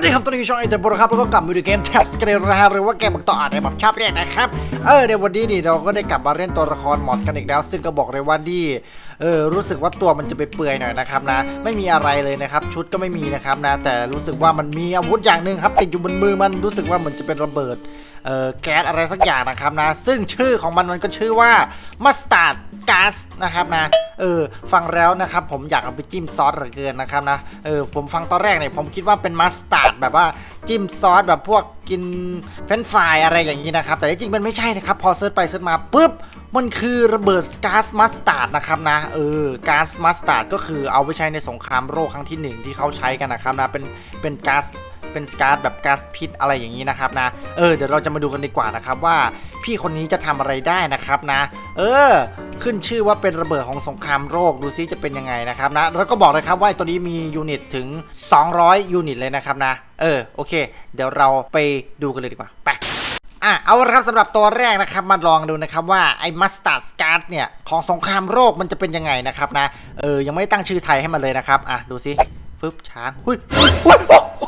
สดีครับตอนนี้ช่องไอเทมโปรครับแล้วก็กลับมาดูเกมแท็บสเกลนะฮะหรือว่าเกมบักต่อในแบบชอบเรียกนะครับ เออในวันนี้นี่เราก็ได้กลับมาเล่นตัวละครหมอดกันอีกแล้ว ซึ่งก็บอกเลยว่านี่ เออรู้สึกว่าตัวมันจะไปเปื่อยหน่อยนะครับนะ ไม่มีอะไรเลยนะครับ ชุดก็ไม่มีนะครับนะ แต่รู้สึกว่ามันมีอาวุธอย่างหนึ่งครับติดอยู่บนมือมันรู้สึกว่าเหมือนจะเป็นระเบิดเอ่อแก๊สอะไรสักอย่างนะครับนะ ซึ่งชื่อของมันมันก็ชื่อว่ามัสตาร์ดก๊าซนะครับนะเออฟังแล้วนะครับผมอยากเอาไปจิ้มซอสเหลือเกินนะครับนะเออผมฟังตอนแรกเนี่ยผมคิดว่าเป็นมัสตาร์ดแบบว่าจิ้มซอสแบบพวกกินเฟรนช์ฟรายอะไรอย่างนี้นะครับ แต่จริงมันไม่ใช่นะครับ พอเซิร์ชไปเซิร์ชมาปุ๊บ มันคือระเบิดก๊าซมัสตาร์ดนะครับนะเออก๊าซมัสตาร์ดก็คือเอาไปใช้ในสงครามโลกครั้งที่หนึ่งที่เขาใช้กันนะครับนะเป็นเป็นก๊าซเป็นก๊าซแบบก๊าซพิษอะไรอย่างนี้นะครับนะเออเดี๋ยวเราจะมาดูกันดีกว่านะครับว่าพี่คนนี้จะทำอะไรได้นะครับนะ เออ ขึ้นชื่อว่าเป็นระเบิดของสงครามโลกดูซิจะเป็นยังไงนะครับนะ แล้วก็บอกเลยครับว่าตัวนี้มียูนิตถึง 200 ยูนิตเลยนะครับนะ เออ โอเค เดี๋ยวเราไปดูกันเลยดีกว่า ไป อะเอาละครับสำหรับตัวแรกนะครับมาลองดูนะครับว่าไอ้มัสตาร์ดการ์ดเนี่ยของสงครามโลกมันจะเป็นยังไงนะครับนะเออยังไม่ตั้งชื่อไทยให้มันเลยนะครับอะดูสิฟึบช้างหุ้ยหุ้ยโอ้โห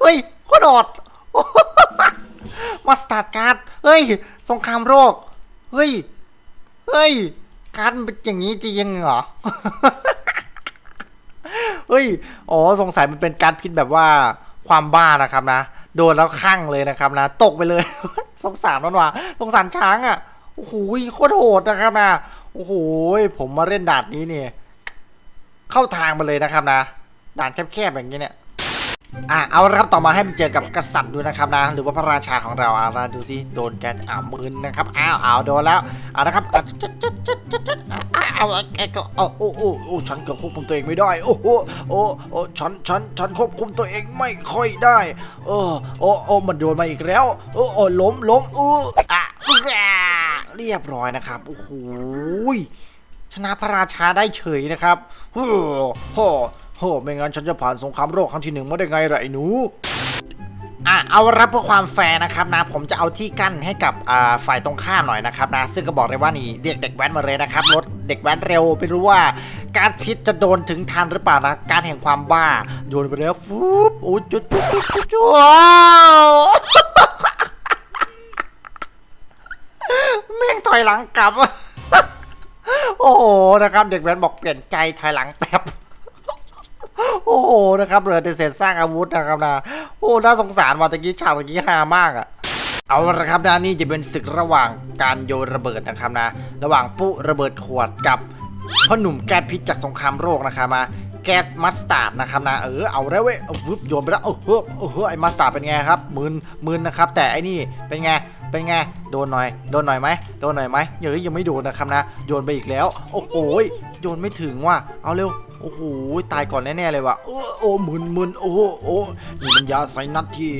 เฮ้ยโคตรโดมัสตาร์ดการ์ดเฮ้ยสงครามโลกเฮ้ยเฮ้ยการ์ดเป็นอย่างนี้จริงเหรอเฮ้ยอ๋อสงสัยมันเป็นการพิษแบบว่าความบ้านะครับนะ โดนแล้วข้างเลยนะครับนะ ตกไปเลย สงสารมันว่ะสงสารช้างอะโอ้โหโคตรโหดนะครับนะโอ้โหผมมาเล่นด่านนี้เนี่ยเข้าทางมาเลยนะครับนะด่านแคบๆอย่างนี้เนี่ย อะเอาละครับต่อมาให้มันเจอกับกษัตริย์ดูนะครับนะหรือว่าพระราชาของเราอะเราดูสิโดนแกนอ้าวมืนนะครับอ้าวอ้าวโดนแล้วเอานะครับอะจุดจุดจุดจุดจุดอะอ้าวแกก็เอาโอ้โอ้โอ้ฉันเกือบควบคุมตัวเองไม่ได้โอ้โหโอ้โอ้ฉันฉันฉันควบคุมตัวเองไม่ค่อยได้เออโอ้โอ้มันโดนมาอีกแล้วโอ้โอ้ล้มล้มอู้อะอะเรียบร้อยนะครับโอ้โหชนะพระราชาได้เฉยนะครับโอ้โห โอ้ไม่งั้นฉันจะผ่านสงครามโลกครั้งที่หนึ่งมาได้ไงล่ะไอ้หนู อะเอารับเพื่อความแฟร์นะครับนะ ผมจะเอาที่กั้นให้กับอ่าฝ่ายตรงข้ามหน่อยนะครับนะ ซึ่งก็บอกเลยว่านี่เรียกเด็กแว้นมาเลยนะครับรถเด็กแว้นเร็วไม่รู้ว่าการพิษจะโดนถึงทันหรือเปล่านะการแห่งความบ้าโยนไปแล้วฟูบโอ้จุดจุดจุดจุดจุดว้าวแม่งถอยหลังกลับ โอ้โหนะครับ เด็กแว้นบอกเปลี่ยนใจถอยหลังแป๊บ โอ้โหนะครับเหลือแต่เศษสร้างอาวุธนะครับนะโอ้น่าสงสารว่ะตะกี้ฉากตะกี้ฮามากอะเอาละครับนะนี่จะเป็นศึกระหว่างการโยนระเบิดนะครับนะ ระหว่างปุ๊ระเบิดขวดกับพ่อหนุ่มแก๊สพิษจากสงครามโลกนะครับมาแก๊สมัสตาร์ดนะครับนะเออเอาแล้วเว้ยเอาวึบโยนไปแล้วโอ้โหโอ้โหไอ้มัสตาร์ดเป็นไงครับมึนมึนนะครับ แต่ไอ้นี่เป็นไงเป็นไงโดนหน่อยโดนหน่อยไหมโดนหน่อยไหมเฮ้ยยังไม่โดนนะครับนะ โยนไปอีกแล้ว โอ้โหโยนไม่ถึงว่ะเอาเร็ว โอ้โหตายก่อนแน่ๆเลยว่ะโอ้โอ้มึนมึนโอ้โอ้นี่มันยาใส่นัดที่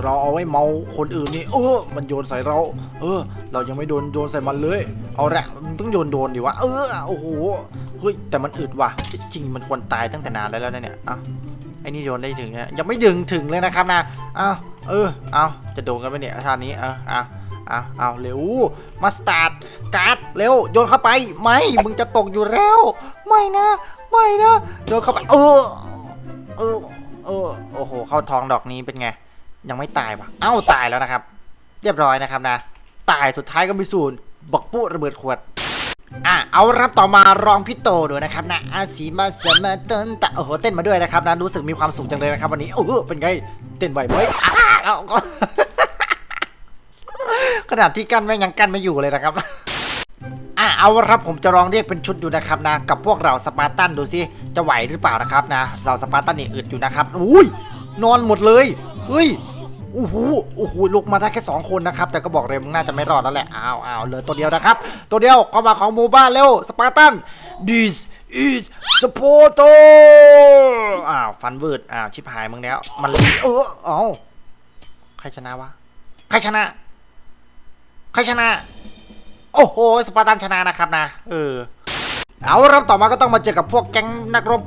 เราเอาไว้เมาคนอื่นนี่เออมันโยนใส่เรา เออ เรายังไม่โดนโยนใส่มันเลย เอาละมันต้องโยนโดนดิวะเออโอ้โหเฮ้ยแต่มันอึดว่ะ จริงมันควรตายตั้งแต่นานแล้วนะเนี่ยอะไอ้นี่โยนได้ถึงนะยังไม่ดึงถึงเลยนะครับนะอ้าวเออเอาจะโดนกันไหมเนี่ยท่านี้เออเอาเอาเอาเร็วมาสตาร์ทการ์ดเร็วโยนเข้าไป ไม่ มึงจะตกอยู่แล้ว ไม่นะ ไม่นะโดนเข้าไปเออเออเออโอ้โห เข้าท้องดอกนี้เป็นไง ยังไม่ตายปะเอ้าตายแล้วนะครับ เรียบร้อยนะครับนะ ตายสุดท้ายก็มีสูนบักปุระเบิดขวดอะเอารับต่อมารองพี่โตดูนะครับนะอาสีมาเสมาเต้นตะโอ้โหเต้นมาด้วยนะครับนะรู้สึกมีความสุขจังเลยนะครับ วันนี้โอ้โหเป็นไงเต้นไหวไหมอ่าแล้วก็ขนาดที่กั้นแม่งยังกั้นไม่อยู่เลยนะครับ อะเอาครับผมจะลองเรียกเป็นชุดดูนะครับนะ กับพวกเราสปาร์ตันดูสิจะไหวหรือเปล่านะครับนะ เราสปาร์ตันนี่อึดอยู่นะครับอุ้ยนอนหมดเลยเฮ้ยโอ้โหโอ้โหลุกมาได้แค่สองคนนะครับ แต่ก็บอกเลยมึงน่าจะไม่รอดแล้วแหละอ้าวอ้าวเหลือตัวเดียวนะครับ ตัวเดียวเข้ามาของหมู่บ้านเร็วสปาร์ตัน this is Sparta อ้าวฟันวืดอ้าวชิบหายมึงแล้ว มันเออเอ้าใครชนะวะใครชนะ ใครชนะ โอ้โห สปาร์ตันชนะนะครับนะ เออ เอารับต่อมาก็ต้องมาเจอกับพวกแก๊งนักรบ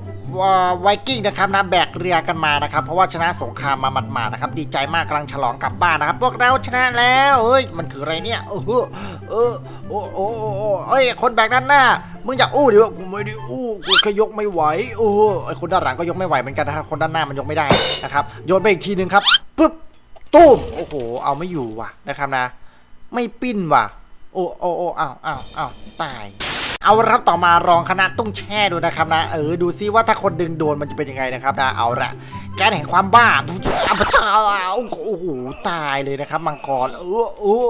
ไวกิ้งนะครับนะแบกเรือกันมานะครับ เพราะว่าชนะสงครามมาหมาดๆนะครับ ดีใจมากกำลังฉลองกลับบ้านนะครับ พวกเราชนะแล้วเฮ้ยมันคืออะไรเนี่ยเออเออโอ้โอ้โอ้โอ้เอ้ยคนแบกด้านหน้ามึงอย่าอู้ดิวะกูไม่ได้อู้กูแค่ยกไม่ไหวโอ้ไอคนด้านหลังก็ยกไม่ไหวเหมือนกันนะครับคนด้านหน้ามันยกไม่ได้นะครับโยนไปอีกทีหนึ่งครับปุ๊บตุ้มโอ้โห เอาไม่อยู่ว่ะนะครับนะ ไม่ปิ้นว่ะ โอ้โอ้โอ้อ้าวอ้าวอ้าวตาย เอาละครับต่อมารองคณะตุ้งแช่ดูนะครับนะ เออ ดูซิว่าถ้าคนดึงโดนมันจะเป็นยังไงนะครับนะ เอาละแกนแห่งความบ้าอัปชาโอ้โห ตายเลยนะครับ มังกร เออเออ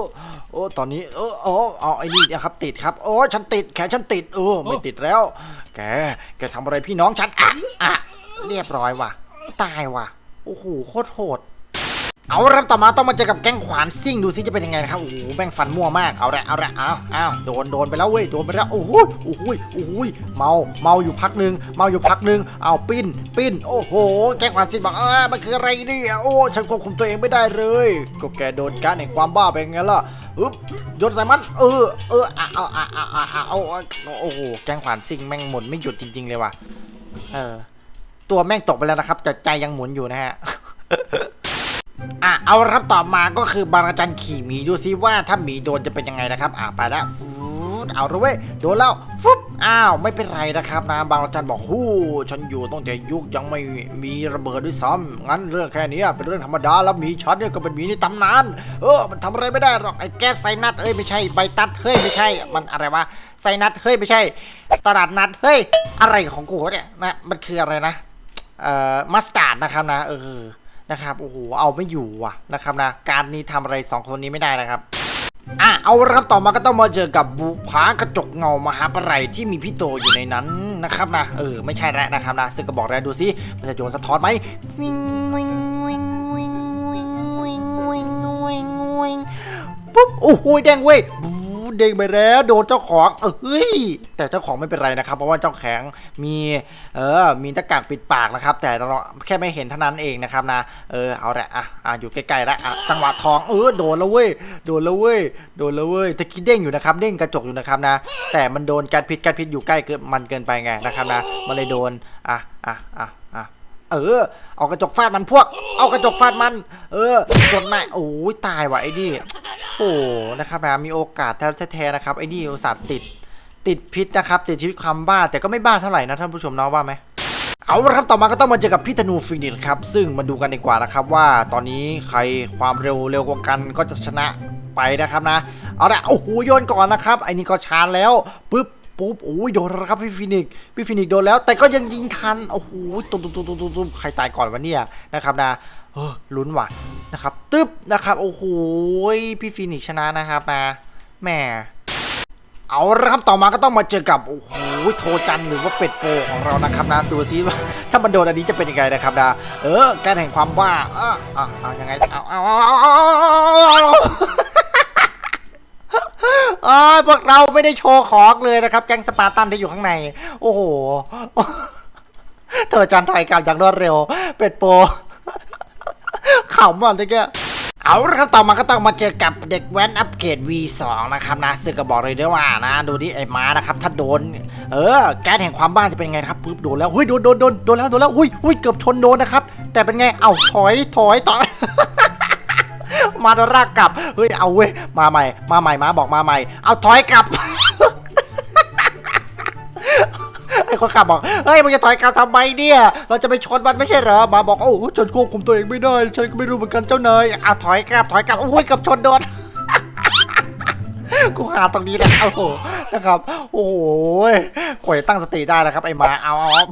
โอ้ ตอนนี้ เออเออเอาไอ้นี่นะครับ ติดครับ โอ้ ฉันติด แขนฉันติด เออ ไม่ติดแล้ว แก แกทำอะไรพี่น้องฉันอะอะเรียบร้อยว่ะ ตายว่ะ โอ้โห โคตรโหด เอาละครต่อมาต้องมาเจอกับแก๊งขวานซิ่งดูซิจะเป็นยังไงนะครับโอ้โหแม่งฟันมั่วมากเอาละเอาละเอาเอาโดนโดนไปแล้วเว้ยโดนไปแล้วโอ้โหโอ้โหโอ้โหเมาเมาอยู่พักหนึ่งเมาอยู่พักหนึ่งเอาปิ้นปิ้นโอ้โห แก๊งขวานซิ่งบอกเออมันคืออะไรเนี่ยโอ้ฉันควบคุมตัวเองไม่ได้เลย ก็แกโดนการแห่งความบ้าไปไงล่ะอึ๊บยนใส่มันเออเออเอาเอาเอาเอาเอาเอาเอาโอ้โหแก๊งขวานซิ่งแม่งหมุนไม่หยุดจริง ๆ เลยว่ะเออตัวแม่งตกไปแล้วนะครับแต่ใจยังหมุนอยู่นะฮะ อะเอาละครับต่อมาก็คือบางอาจารย์ขี่หมีดูซิว่าถ้าหมีโดนจะเป็นยังไงนะครับ อะไปแล้วฟูดเอาละเว้ยโดนแล้วฟุบอ้าวไม่เป็นไรนะครับนะบางอาจารย์บอกฮู้ฉันอยู่ตั้งแต่ยุคยังไม่มีระเบิดด้วยซ้ำงั้นเรื่องแค่นี้เป็นเรื่องธรรมดาแล้วหมีฉันเนี่ยก็เป็นหมีในตำนานเออมันทำอะไรไม่ได้หรอกไอ้แก๊สไซนัสเอ้ยไม่ใช่ใบตัดเฮ้ยไม่ใช่ มันอะไรวะไซนัสเฮ้ยไม่ใช่ ตลาดนัดเฮ้ยอะไรของกูเนี่ยนะมันคืออะไรนะเอ่อมัสตาร์ดนะครับนะเออ นะครับโอ้โหเอาไม่อยู่ว่ะนะครับนะการนี้ทำอะไรสองคนนี้ไม่ได้นะครับอะเอาละครับต่อมาก็ต้องมาเจอกับบุผากระจกเงามหาปะไรที่มีพี่โตอยู่ในนั้นนะครับนะเออไม่ใช่แล้วนะครับนะซึ่งก็บอกแล้วดูซิมันจะโยนสะท้อนไหมวิงวิงวิงวิงวิงวิงวิงวิงวิงปุ๊บโอ้โหแดงเว้ย เด้งไปแล้วโดนเจ้าของเอ้ยแต่เจ้าของไม่เป็นไรนะครับ เพราะว่าเจ้าแข็งมีเออมีตะกากปิดปากนะครับ แต่เราแค่ไม่เห็นเท่านั้นเองนะครับนะเออเอาละอะอะอยู่ใกล้ๆแล้วอะจังหวะทองเออโดนแล้วเว้ยโดนแล้วเว้ยโดนแล้วเว้ยตะกี้เด้งอยู่นะครับเด้งกระจกอยู่นะครับนะ แต่มันโดนการพิษการพิษอยู่ใกล้เกินมันเกินไปไงนะครับนะมันเลยโดนอะอะอะอะเออ เอากระจกฟาดมันพวก เอากระจกฟาดมัน เออส่วนนายโอ้ยตายว่ะไอ้นี่ โอ้นะครับนะมีโอกาสแท้ๆนะครับไอ้นี่อุตส่าห์ติดติดพิษนะครับติดชีวิตความบ้าแต่ก็ไม่บ้าเท่าไหร่นะท่านผู้ชมเนาะว่าไหมเอาละครับต่อมาก็ต้องมาเจอกับพี่ธนูฟินิชครับซึ่งมาดูกันดีกว่านะครับว่าตอนนี้ใครความเร็วเร็วกว่ากันก็จะชนะไปนะครับนะเอาละโอ้โหโยนก่อนนะครับไอ้นี่ก็ชาร์จแล้วปุ๊บ ปุ๊บโอ้ยโดนแล้วครับพี่ฟินิกซ์พี่ฟินิกซ์โดนแล้ว แต่ก็ยังยิงทันโอ้โหตุ้มตุ้มตุ้มตุ้มตุ้มใครตายก่อนวะเนี่ยนะครับนะเออลุ้นว่ะนะครับตึ๊บนะครับโอ้โหพี่ฟินิกซ์ชนะนะครับนะแหมเอาละครับต่อมาก็ต้องมาเจอกับโอ้โหโทจันหรือว่าเป็ดโปของเรานะครับนะดูซิว่าถ้ามันโดนอันนี้จะเป็นยังไงนะครับนะเออแกนแห่งความบ้าอะอะอะยังไงเอาเอาเอาเอา เออพวกเราไม่ได้โชว์ของเลยนะครับ แก๊งสปาร์ตันที่อยู่ข้างใน โอ้โห เธอจันถอยกลับอย่างรวดเร็ว เป็ดโปขำอะตะเกียเอาละครับต่อมาก็ต้องมาเจอกับเด็กแว้นอัปเกรด V2 นะครับนะซึ่งก็บอกเลยด้วยว่านะ ดูดิไอ้ม้านะครับถ้าโดน เออแก๊สแห่งความบ้าจะเป็นไงครับปุ๊บโดนแล้วเฮ้ยโดนโดนโดนโดนแล้วโดนแล้วอุ้ยอุ้ยเกือบชนโดนนะครับ แต่เป็นไง เอ้าถอยถอยต่อ มาโดนรากกลับ เฮ้ย เอาเว้ย มาใหม่ มาใหม่ มาบอกมาใหม่ เอาถอยกลับ ไอ้คนขับบอก เฮ้ย มึงจะถอยกลับทำไมเนี่ย เราจะไปชนมันไม่ใช่เหรอ มาบอก โอ้ฉันควบคุมตัวเองไม่ได้ ฉันก็ไม่รู้เหมือนกันเจ้านายอะถอยกลับ ถอยกลับ โอ้ยกับชนโดนกูหาตรงนี้และโอ้โหนะครับ โอ้โหข่อยตั้งสติได้แล้วครับ ไอ้หมา เอาเอาเอา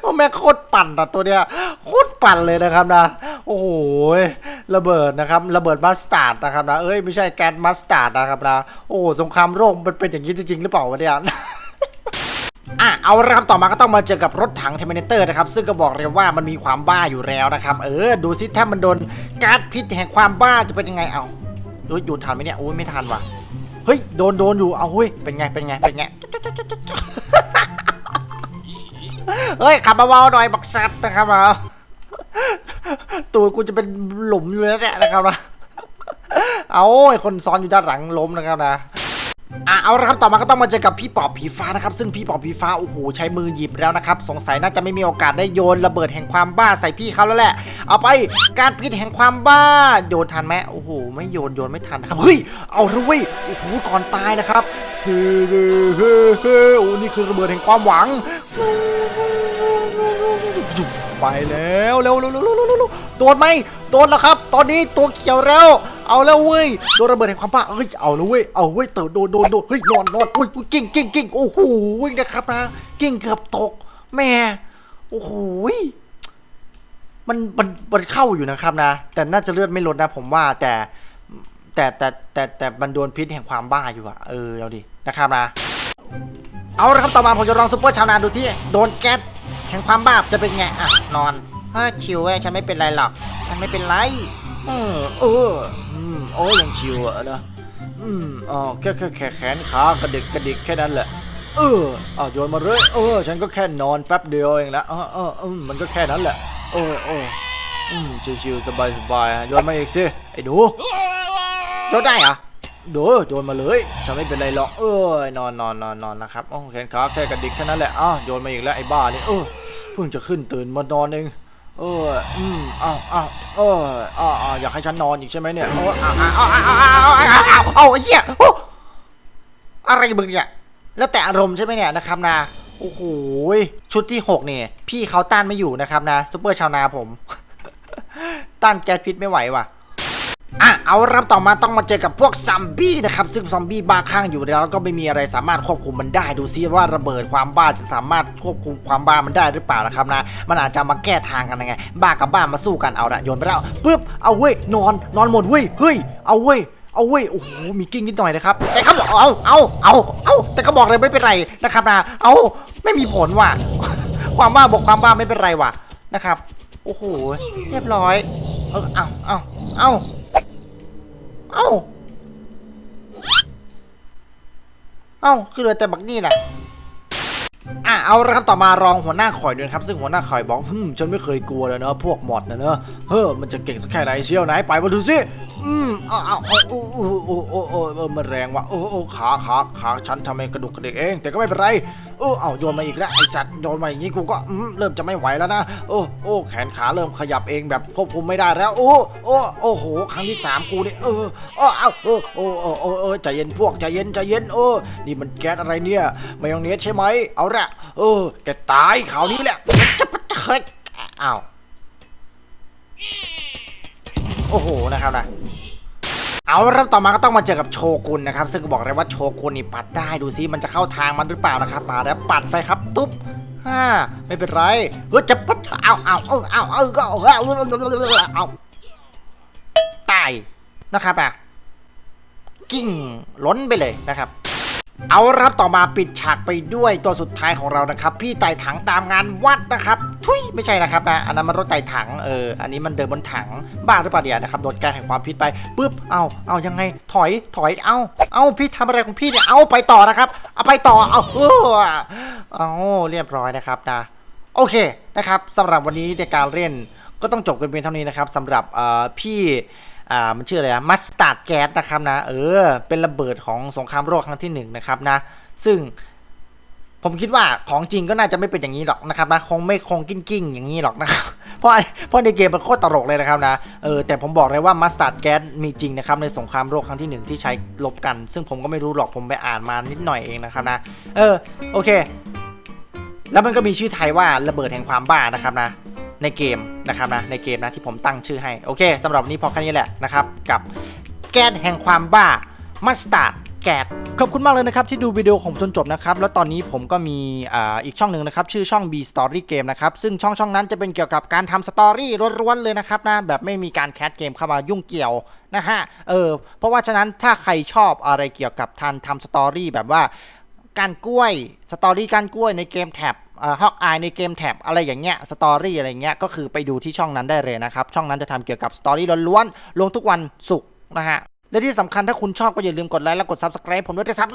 โอ้แม่โคตรปั่นอะตัวเนี้ย โคตรปั่นเลยนะครับนะ โอ้โหระเบิดนะครับ ระเบิดมัสตาร์ดนะครับนะ เอ้ยไม่ใช่แก๊สมัสตาร์ดนะครับนะ โอ้โสงครามโลกมันเป็นอย่างนี้จริงๆหรือเปล่าวะเนี่ยอะเอาละครับต่อมาก็ต้องมาเจอกับรถถังเทมินเตอร์นะครับ ซึ่งก็บอกเลยว่ามันมีความบ้าอยู่แล้วนะครับ เออ ดูซิถ้ามันโดนก๊าซพิษแห่งความบ้าจะเป็นยังไงเอาเฮ้ยโดทันไหมเนี่ยโอ้ยไม่ทันว่ะเฮ้ยโดนโดนอยู่เอาเฮ้ยเป็นไงเป็นไงเป็นไงเฮ้ยขับเบาๆหน่อยบักสัตนะครับมา ตัวกูจะเป็นหลุมอยู่แล้วแหละนะครับนะเอาไอคนซ้อนอยู่ด้านหลังล้มนะครับนะอะเอาละครับต่อมาก็ต้องมาเจอกับพี่ปอบผีฟ้านะครับ ซึ่งพี่ปอบผีฟ้าโอ้โหใช้มือหยิบแล้วนะครับ สงสัยน่าจะไม่มีโอกาสได้โยนระเบิดแห่งความบ้าใส่พี่เขาแล้วแหละ เอาไปการพิษแห่งความบ้า โยนทันไหมโอ้โห ไม่โยนโยนไม่ทันนะครับเฮ้ยเอาละเว้ยโอ้โหก่อนตายนะครับซื้อเฮ้เฮ้โอ้นี่คือระเบิดแห่งความหวัง ไปแล้วเร็วเร็วเร็วเร็วเร็วเร็วโดนไหมโดนแล้วครับ ตอนนี้ตัวเขียวแล้ว เอาแล้วเว้ยโดนระเบิดแห่งความบ้าเฮ้ยเอาแล้วเว้ยเอาเว้ยเติร์โดนโดนโดนเฮ้ยนอนนอนอุ้ยอุ้ยกิ้งกิ้งกิ้งโอ้โหนะครับนะกิ้งเกือบตกแม่โอ้โหมันมันมันเข้าอยู่นะครับนะ แต่น่าจะเลือดไม่ลดนะ ผมว่าแต่แต่แต่แต่แต่มันโดนพิษแห่งความบ้าอยู่อะเออเอาดินะครับนะ เอาละครับต่อมาผมจะลองซุปเปอร์ชาวนาดูสิโดนแก๊ส แห่งความบ้าจะเป็นไงอะนอนฮ่าชิวเว้ยฉันไม่เป็นไรหรอก ฉันไม่เป็นไร เออเอออืมโอ้ยังชิวอะนะอืมอ๋อแค่แค่แค่แขนขากระดิกกระดิกแค่นั้นแหละ เออเอาโยนมาเลยเออ ฉันก็แค่นอนแป๊บเดียวเองละเออเออืมมันก็แค่นั้นแหละโอ้โออืมชิวๆสบายๆอะโยนมาอีกสิไอ้หนูโยนได้เหรอโดโยนมาเลยฉันไม่เป็นไรหรอกเอ้ยนอนนอนนอนนอนนะครับโอ้แขนขาแค่กระดิกแค่นั้นแหละอ้าวโยนมาอีกแล้วไอ้บ้านี่เออ พิ่งจะขึ้นตื่นมานอนเอง เออ อืมอ้าวอ้าวเอออ้าวอยากให้ฉันนอนอีกใช่ไหมเนี่ยเอออ้าวอ้าวอ้าวอ้าวอ้าวอ้าวเหี้ยอะไรบึงเนี่ย แล้วแต่อารมณ์ใช่ไหมเนี่ยนะครับนาโอ้โหชุดที่หกเนี่ย พี่เขาต้านไม่อยู่นะครับนะซุปเปอร์ชาวนาผม ต้านแก๊สพิษไม่ไหวว่ะ อะเอารับต่อมาต้องมาเจอกับพวกซอมบี้นะครับ ซึ่งซอมบี้บ้าคลั่งอยู่แล้วก็ไม่มีอะไรสามารถควบคุมมันได้ดูซิว่าระเบิดความบ้าจะสามารถควบคุมความบ้ามันได้หรือเปล่านะครับนะ มันอาจจะมาแก้ทางกันยังไง บ้ากับบ้ามาสู้กันเอาละโยนไปแล้วปึ๊บเอาเว้ยนอนนอนหมดเว้ยเฮ้ยเอาเว้ยเอาเว้ยโอ้โหมีกิ้งนิดหน่อยนะครับแต่เขาบอกเอาเอาเอาเอาแต่เขาบอกเลยไม่เป็นไรนะครับนะเอาไม่มีผลว่ะความบ้าบอกความบ้าไม่เป็นไรว่ะนะครับโอ้โหเรียบร้อยเออเอาเอาเอา เอ้า เอ้า คือเหลือแต่บักนี่แหละอะเอาละครับต่อมารองหัวหน้าข่อยด้วยนครับ ซึ่งหัวหน้าข่อยบอกฮึมฉันไม่เคยกลัวเลยเนอะพวกหมอดนะเนอะเฮ้อมันจะเก่งสักแค่ไหนเชียวไหนไปมาดูสิอืมอ้าวอ้าวอ้าโอ้โอ้โอ้โอ้โอ้เออมันแรงว่ะโอ้โอ้ขาขาขาฉันทำให้กระดูกกระเดกเอง แต่ก็ไม่เป็นไร โอ้เอาโยนมาอีกแล้วไอสัตว์โยนมาอย่างงี้กูก็เริ่มจะไม่ไหวแล้วนะโอ้โอ้แขนขาเริ่มขยับเองแบบควบคุมไม่ได้แล้ว โอ้โอ้โอ้โหครั้งที่สามกูนี่เอออ้อเอาเออโอ้โอ้โอ้โอ้ใจเย็นพวกใจเย็นใจเย็นโอ้นี่มันแก๊สอะไรเนี่ยมายองเนสใช่ไหมเอาละเออแกตายข่าวนี้แหละจะปะเฮ้ยอ้าวโอ้โหนะครับนะ เอาครับต่อมาก็ต้องมาเจอกับโชกุนนะครับ ซึ่งบอกเลยว่าโชกุนนี่ปัดได้ดูซิมันจะเข้าทางมันหรือเปล่านะครับมาแล้วปัดไปครับตุ๊บฮ่าไม่เป็นไรเฮ้ยจะปัดเอาเอาเอาเอาเอาก็เอาเอาเอาตายนะครับอะกิ้งล้นไปเลยนะครับ เอาครับต่อมาปิดฉากไปด้วยตัวสุดท้ายของเรานะครับ พี่ไต่ถังตามงานวัดนะครับ ทุยไม่ใช่นะครับนะอันนั้นมันรถไต่ถังเอออันนี้มันเดินบนถังบ้าหรือเปล่าเดี๋ยวนะครับโดนก๊สแห่งความพิษไปปุ๊บเอาเอายังไงถอยถอยเอาเอาพี่ทำอะไรของพี่เนี่ยเอาไปต่อนะครับ เอาไปต่อเอาเออเอาเรียบร้อยนะครับนะโอเคนะครับสำหรับวันนี้ในการเล่นก็ต้องจบกันเพียงเท่านี้นะครับสำหรับเอ่อพี่ อ่ามันชื่ออะไรอะมัสตาร์ดแก๊สนะครับนะเออเป็นระเบิดของสงครามโลกครั้งที่หนึ่งนะครับนะซึ่งผมคิดว่าของจริงก็น่าจะไม่เป็นอย่างนี้หรอกนะครับนะคงไม่คงกิ้งกิ้งอย่างนี้หรอกนะครับเพราะเพราะในเกมมันโคตรตลกเลยนะครับนะเออแต่ผมบอกเลยว่ามัสตาร์ดแก๊สมีจริงนะครับในสงครามโลกครั้งที่หนึ่งที่ใช้ลบกัน ซึ่งผมก็ไม่รู้หรอกผมไปอ่านมานิดหน่อยเองนะครับนะเออโอเค แล้วมันก็มีชื่อไทยว่าระเบิดแห่งความบ้านะครับนะในเกม นะครับนะในเกมนะที่ผมตั้งชื่อให้ โอเคสำหรับวันนี้พอแค่นี้แหละนะครับ กับแก๊สแห่งความบ้ามัสตาร์ดแก๊สขอบคุณมากเลยนะครับ ที่ดูวิดีโอของผมจนจบนะครับ แล้วตอนนี้ผมก็มีอ,อีกช่องหนึ่งนะครับ ชื่อช่อง B Story Game นะครับ ซึ่งช่องช่องนั้นจะเป็นเกี่ยวกับการทำสตอรี่ล้วนๆเลยนะครับนะแบบไม่มีการแคสเกมเข้ามายุ่งเกี่ยวนะฮะเออเพราะว่าฉะนั้นถ้าใครชอบอะไรเกี่ยวกับทันทำสตอรี่แบบว่าการกล้วยสตอรี่การกล้วยในเกมแท็บ ฮอกอายในเกมแท็บอะไรอย่างเงี้ยสตอรี่อะไรเงี้ยก็คือไปดูที่ช่องนั้นได้เลยนะครับ ช่องนั้นจะทำเกี่ยวกับสตอรี่ล้วนๆลงทุกวันศุกร์นะฮะและที่สำคัญถ้าคุณชอบก็อย่าลืมกดไลค์และกด Subscribe ผมด้วยนะครับ